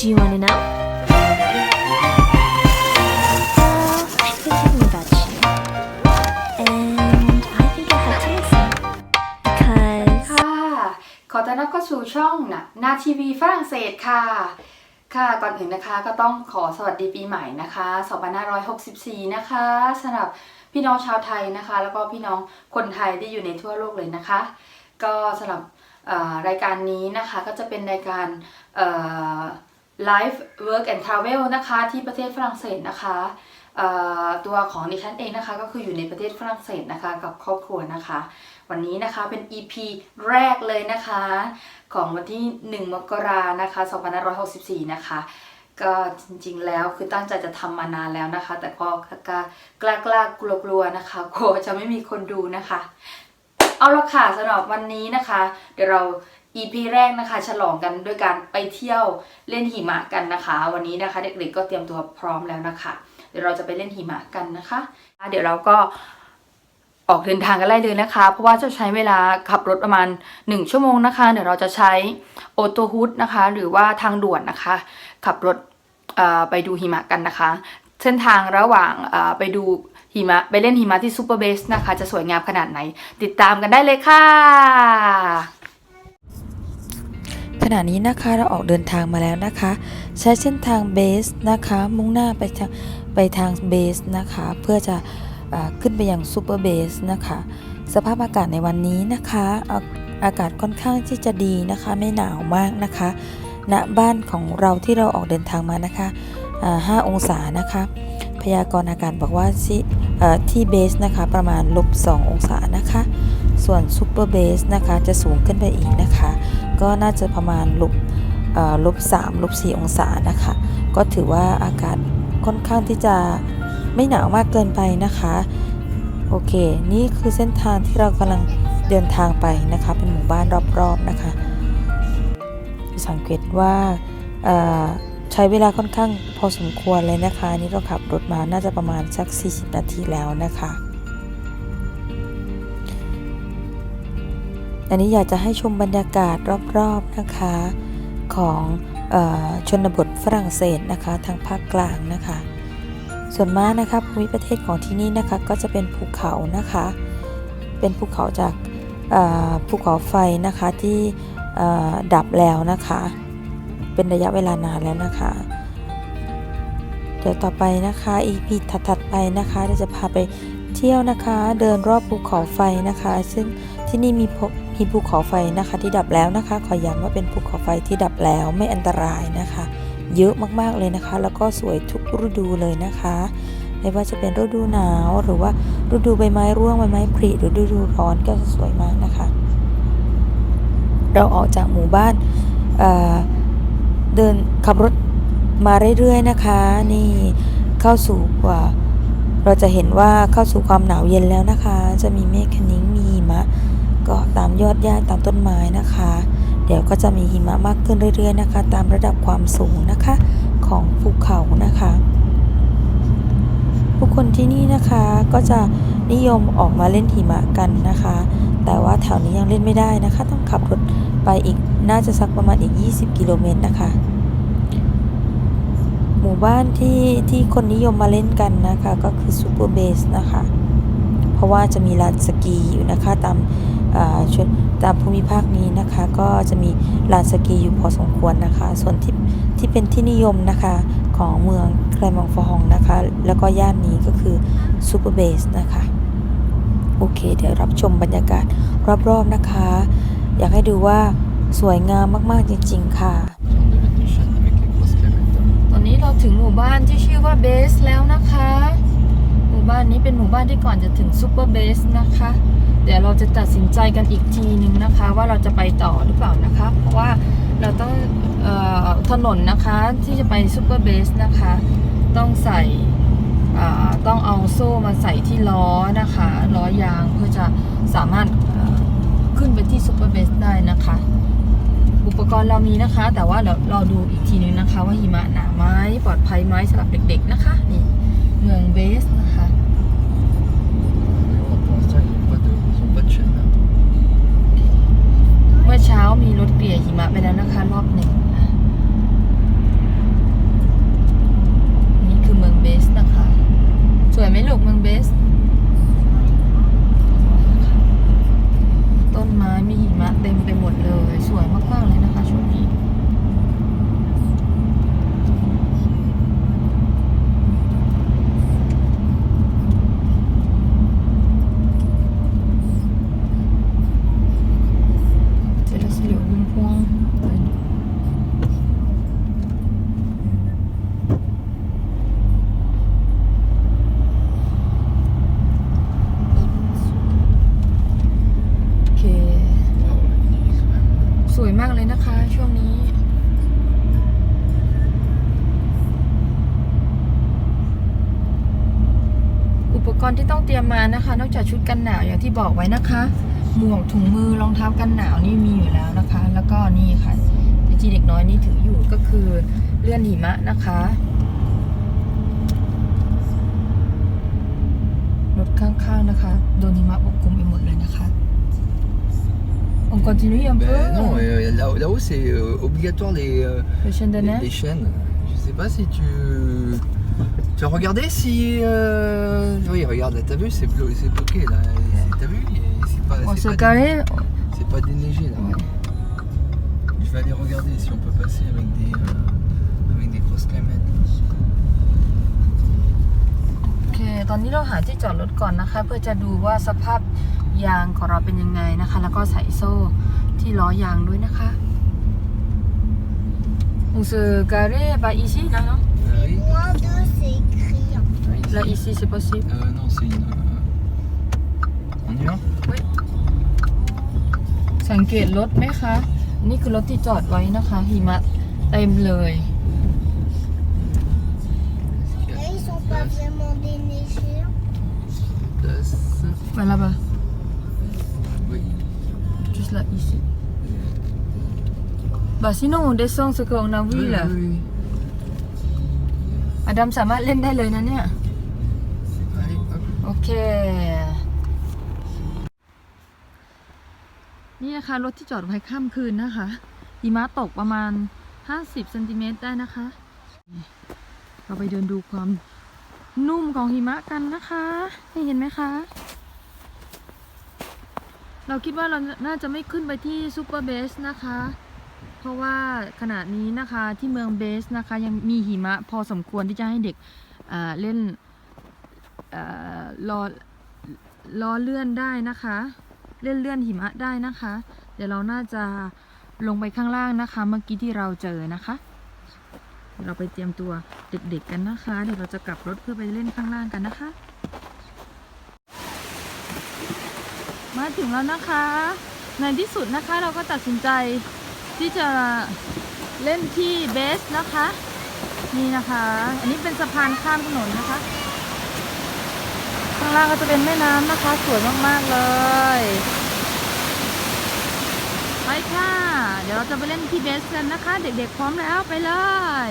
Do you want to know? Well, I've been thinking about you. And I think I have to listen. Because ค่ะ ขอต้อนรับเข้าสู่ช่องนะนาทีวีฝรั่งเศสค่ะ ค่ะ ก่อนอื่นนะคะก็ต้องขอสวัสดีปีใหม่นะคะ 2564 นะคะสำหรับพี่น้องชาวไทยนะคะ แล้วก็พี่น้องคนไทยที่อยู่ในทั่วโลกเลยนะคะ ก็สำหรับเอ่อรายการนี้นะคะก็จะเป็นรายการเอ่อ Life Work and Travel นะคะที่ประเทศฝรั่งเศสนะคะตัวของดิฉันเองนะคะก็คืออยู่ในประเทศฝรั่งเศสนะคะกับครอบครัวนะคะ วันนี้นะคะเป็น EP แรกเลยนะคะ ของวันที่ 1 มกรานะคะ2564 นะคะ ก็จริงๆแล้วคือตั้งใจจะทำมานานแล้วนะคะ แต่ก็กล้ากล้ากลัวกลัวๆนะคะกลัวจะไม่มีคนดูนะคะ เอาละค่ะสำหรับวันนี้นะคะ เดี๋ยวเรา EP แรกนะคะ ฉลองกันด้วยการไปเที่ยวเล่นหิมะกันนะคะ วันนี้นะคะ เด็กๆก็เตรียมตัวพร้อมแล้วนะคะ เดี๋ยวเราจะไปเล่นหิมะกันนะคะ เดี๋ยวเราก็ออกเดินทางกันไล่เลยนะคะ เพราะว่าจะใช้เวลาขับรถประมาณ 1 ชั่วโมงนะคะ เดี๋ยวเราจะใช้โอโตฮุดนะคะ หรือว่าทางด่วนนะคะ ขับรถไปดูหิมะกันนะคะ เส้นทางระหว่างไปดูหิมะไปเล่นหิมะที่ซูเปอร์เบสนะคะ จะสวยงามขนาดไหน ติดตามกันได้เลยค่ะ ขณะนี้นะคะเราออกเดินทางมาแล้วนะคะ ใช้เส้นทางเบสนะคะมุ่งหน้าไปทางไปทางเบสนะคะ เพื่อจะอ่าขึ้นไปยังซูเปอร์เบสนะคะ สภาพอากาศในวันนี้นะคะอาอากาศค่อนข้างที่จะดีนะคะ ไม่หนาวมากนะคะณบ้านของเราที่เราออกเดินทางมานะคะ5องศานะคะ พยากรณ์อากาศบอกว่าที่ที่เบสนะคะประมาณลบ2องศานะคะ ส่วนซูเปอร์เบสนะคะจะสูงขึ้นไปอีกนะคะ ก็น่าจะประมาณลบเอ่อลบ3ลบ4องศานะคะ ก็ถือว่าอากาศค่อนข้างที่จะไม่หนาวมากเกินไปนะคะ โอเค นี่คือเส้นทางที่เรากำลังเดินทางไปนะคะ เป็นหมู่บ้านรอบๆนะคะสังเกตว่าใช้เวลาค่อนข้างพอสมควรเลยนะคะ นี่เราขับรถมาน่าจะประมาณสัก 40 นาทีแล้วนะคะ อันนี้อยากจะให้ชมบรรยากาศรอบๆนะคะของออชนบทฝรั่งเศสนะคะทางภาคกลางนะคะ ส่วนมากนะคะภูมิประเทศของที่นี่นะคะก็จะเป็นภูเขานะคะ เป็นภูเขาจากภูเขาไฟนะคะที่ดับแล้วนะคะ เป็นระยะเวลานานแล้วนะคะ เดี๋ยวต่อไปนะคะ EP ถัดๆไปนะคะเราจะพาไปเที่ยวนะคะเดินรอบภูเขาไฟนะคะ ซึ่งที่นี่มีพบ มีภูเขาไฟนะคะที่ดับแล้วนะคะ ขอย้ำว่าเป็นภูเขาไฟที่ดับแล้วไม่อันตรายนะคะ เยอะมากๆเลยนะคะ แล้วก็สวยทุกฤดูเลยนะคะ ไม่ว่าจะเป็นฤดูหนาวหรือว่าฤดูใบไม้ร่วงใบไม้ผลิหรือฤดูร้อนก็สวยมากนะคะ เราออกจากหมู่บ้านเเดินขับรถมาเรื่อยๆนะคะ นี่เข้าสู่กว่าเราจะเห็นว่าเข้าสู่ความหนาวเย็นแล้วนะคะ จะมีเมฆคนิ้งมีหิมะ ก็ตามยอดหญ้าตามต้นไม้นะคะ เดี๋ยวก็จะมีหิมะมากขึ้นเรื่อยๆนะคะ ตามระดับความสูงนะคะของภูเขานะคะ ผู้คนที่นี่นะคะก็จะนิยมออกมาเล่นหิมะกันนะคะ แต่ว่าแถวนี้ยังเล่นไม่ได้นะคะ ต้องขับรถไปอีกน่าจะสักประมาณอีก 20 กิโลเมตรนะคะ หมู่บ้านที่ที่คนนิยมมาเล่นกันนะคะ ก็คือซูเปอร์เบสนะคะ เพราะว่าจะมีลานสกีอยู่นะคะตาม ตามภูมิภาคนี้นะคะ ก็จะมีลานสกีอยู่พอสมควรนะคะ ส่วนที่ที่เป็นที่นิยมนะคะของเมืองแคลมองฟองนะคะ แล้วก็ย่านนี้ก็คือซูเปอร์เบสนะคะ โอเค เดี๋ยวรับชมบรรยากาศรอบๆนะคะ อยากให้ดูว่าสวยงามมากๆจริง ๆ ค่ะ ตอนนี้เราถึงหมู่บ้านที่ชื่อว่าเบสแล้วนะคะ หมู่บ้านนี้เป็นหมู่บ้านที่ก่อนจะถึงซูเปอร์เบสนะคะ เดี๋ยวเราจะตัดสินใจกันอีกทีนึงนะคะ ว่าเราจะไปต่อหรือเปล่านะคะ เพราะว่าเราต้องออถนนนะคะที่จะไปซูเปอร์เบสนะคะ ต้องใส่ต้องเอาโซ่มาใส่ที่ล้อนะคะล้อยางเพื่อจะสามารถขึ้นไปที่ซูเปอร์เบสได้นะคะ อุปกรณ์เรามีนะคะ แต่ว่าเดี๋ยวเราดูอีกทีนึงนะคะ ว่าหิมะหนาไหมปลอดภัยไหมสำหรับเด็กๆนะคะนี่เมืองเบสนะคะ เช้ามีรถเกลี่ยหิมะไปแล้วนะคะ รอบหนึ่งนี่คือเมืองเบสนะคะ สวยไหมลูกเมืองเบสานะคะ นอกจากชุดกันหนาวอย่างที่บอกไว้นะคะ หมวกถุงมือรองเท้ากันหนาวนี่มีอยู่แล้วนะคะ แล้วก็นี่ค่ะที่เด็กน้อยนี่ถืออยู่ก็คือเลื่อนหิมะนะคะรถข้างๆนะคะ โดนหิมะปกคลุมไปหมดเลยนะคะ On continue un peu Ben non, euh, là- là-haut c'est euh, obligatoire les, euh, le chaîne de les, neige les chaînes. Je sais pas si tu. Tu as regardé si. euh, Oui, regarde, là, t'as vu, c'est blo- c'est bloqué là. T'as vu Et C'est pas, On c'est se pas, carré c'est pas déneigé là. Ouais. Je vais aller regarder si on peut passer avec des, euh, avec des grosses clémettes. โอเค ตอนนี้เราหาที่จอดรถก่อนนะคะ เพื่อจะดูว่าสภาพยางของเราเป็นยังไงนะคะ แล้วก็ใส่โซ่ที่ล้อยางด้วยนะคะ On se carré bah ici là non Ah oui Moins deux, c'est écrit. Ah, ici. Là ici c'est possible Euh, non, c'est une. euh, On y va สังเกตรถไหมคะ นี่คือรถที่จอดไว้นะคะ หิมะเต็มเลย Là, ils sont pas vraiment déneigés. Place. Voilà bas Oui. juste là ici bah sinon on descend ce qu'on a vu Oui, là oui, oui. อดัมสามารถเล่นได้เลยนะเนี่ย Allez, hop. โอเค นี่นะคะ รถที่จอดไว้ข้ามคืนนะคะหิมะตกประมาณ 50เซนติเมตรได้นะคะ เราไปเดินดูความนุ่มของหิมะกันนะคะนี่เห็นไหมคะ เราคิดว่าเราน่าจะไม่ขึ้นไปที่ซูเปอร์เบสนะคะ เพราะว่าขณะนี้นะคะที่เมืองเบสนะคะยังมีหิมะพอสมควรที่จะให้เด็กเล่นล้อล้อเลื่อนได้นะคะ เล่นเลื่อนหิมะได้นะคะ เดี๋ยวเราน่าจะลงไปข้างล่างนะคะ เมื่อกี้ที่เราเจอนะคะเดี๋ยวเราไปเตรียมตัวเด็กๆกันนะคะ เดี๋ยวเราจะกลับรถเพื่อไปเล่นข้างล่างกันนะคะ มาถึงแล้วนะคะ ในที่สุดนะคะเราก็ตัดสินใจ ที่จะเล่นที่เบสนะคะ นี่นะคะ อันนี้เป็นสะพานข้ามถนนนะคะ ข้างล่างก็จะเป็นแม่น้ำนะคะ สวยมากๆเลยไปค่ะ เดี๋ยวเราจะไปเล่นที่เบสกันนะคะ เด็กๆพร้อมแล้วไปเลย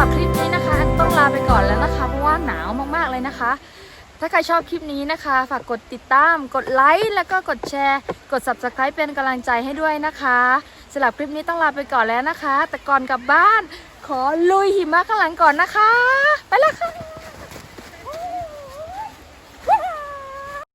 หรับคลิปนี้นะคะต้องลาไปก่อนแล้วนะคะเพราะว่าหนาวมากๆเลยนะคะ ถ้าใครชอบคลิปนี้นะคะ ฝากกดติดตาม กดไลค์แล้วก็กดแชร์ กด subscribe เป็นกำลังใจให้ด้วยนะคะสำหรับคลิปนี้ต้องลาไปก่อนแล้วนะคะ แต่ก่อนกลับบ้าน ขอลุยหิมะข้างหลังก่อนนะคะ ไปละค่ะ